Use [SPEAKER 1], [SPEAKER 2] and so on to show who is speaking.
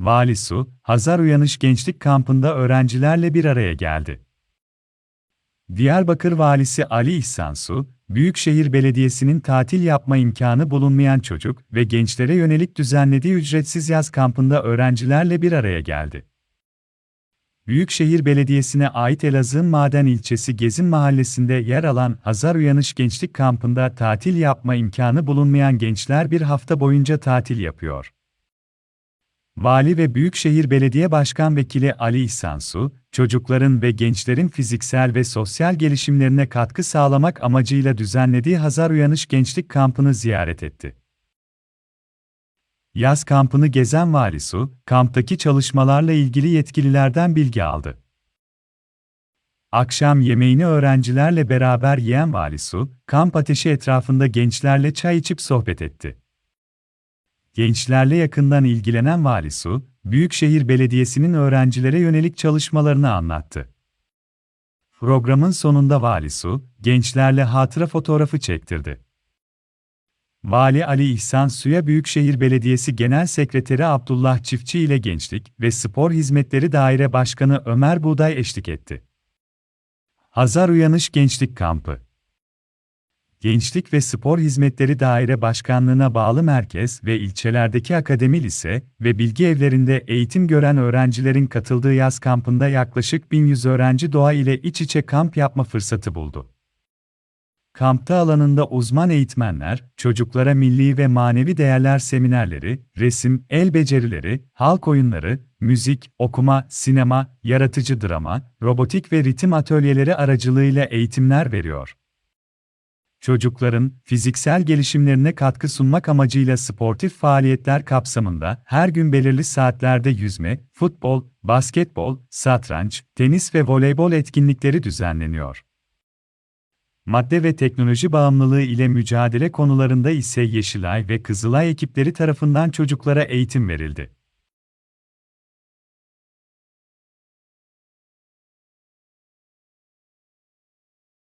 [SPEAKER 1] Vali Su, Hazar Uyanış Gençlik Kampı'nda öğrencilerle bir araya geldi. Diyarbakır Valisi Ali İhsan Su, Büyükşehir Belediyesi'nin tatil yapma imkanı bulunmayan çocuk ve gençlere yönelik düzenlediği ücretsiz yaz kampında öğrencilerle bir araya geldi. Büyükşehir Belediyesi'ne ait Elazığ Maden ilçesi Gezin Mahallesi'nde yer alan Hazar Uyanış Gençlik Kampı'nda tatil yapma imkanı bulunmayan gençler bir hafta boyunca tatil yapıyor. Vali ve Büyükşehir Belediye Başkan Vekili Ali İhsan Su, çocukların ve gençlerin fiziksel ve sosyal gelişimlerine katkı sağlamak amacıyla düzenlediği Hazar Uyanış Gençlik Kampı'nı ziyaret etti. Yaz kampını gezen Vali Su, kamptaki çalışmalarla ilgili yetkililerden bilgi aldı. Akşam yemeğini öğrencilerle beraber yiyen Vali Su, kamp ateşi etrafında gençlerle çay içip sohbet etti. Gençlerle yakından ilgilenen Vali Su, Büyükşehir Belediyesi'nin öğrencilere yönelik çalışmalarını anlattı. Programın sonunda Vali Su, gençlerle hatıra fotoğrafı çektirdi. Vali Ali İhsan Su'ya Büyükşehir Belediyesi Genel Sekreteri Abdullah Çiftçi ile Gençlik ve Spor Hizmetleri Daire Başkanı Ömer Buğday eşlik etti. Hazar Uyanış Gençlik Kampı Gençlik ve Spor Hizmetleri Daire Başkanlığı'na bağlı merkez ve ilçelerdeki akademi lise ve bilgi evlerinde eğitim gören öğrencilerin katıldığı yaz kampında yaklaşık 1100 öğrenci doğa ile iç içe kamp yapma fırsatı buldu. Kampta alanında uzman eğitmenler, çocuklara milli ve manevi değerler seminerleri, resim, el becerileri, halk oyunları, müzik, okuma, sinema, yaratıcı drama, robotik ve ritim atölyeleri aracılığıyla eğitimler veriyor. Çocukların fiziksel gelişimlerine katkı sunmak amacıyla sportif faaliyetler kapsamında her gün belirli saatlerde yüzme, futbol, basketbol, satranç, tenis ve voleybol etkinlikleri düzenleniyor. Madde ve teknoloji bağımlılığı ile mücadele konularında ise Yeşilay ve Kızılay ekipleri tarafından çocuklara eğitim verildi.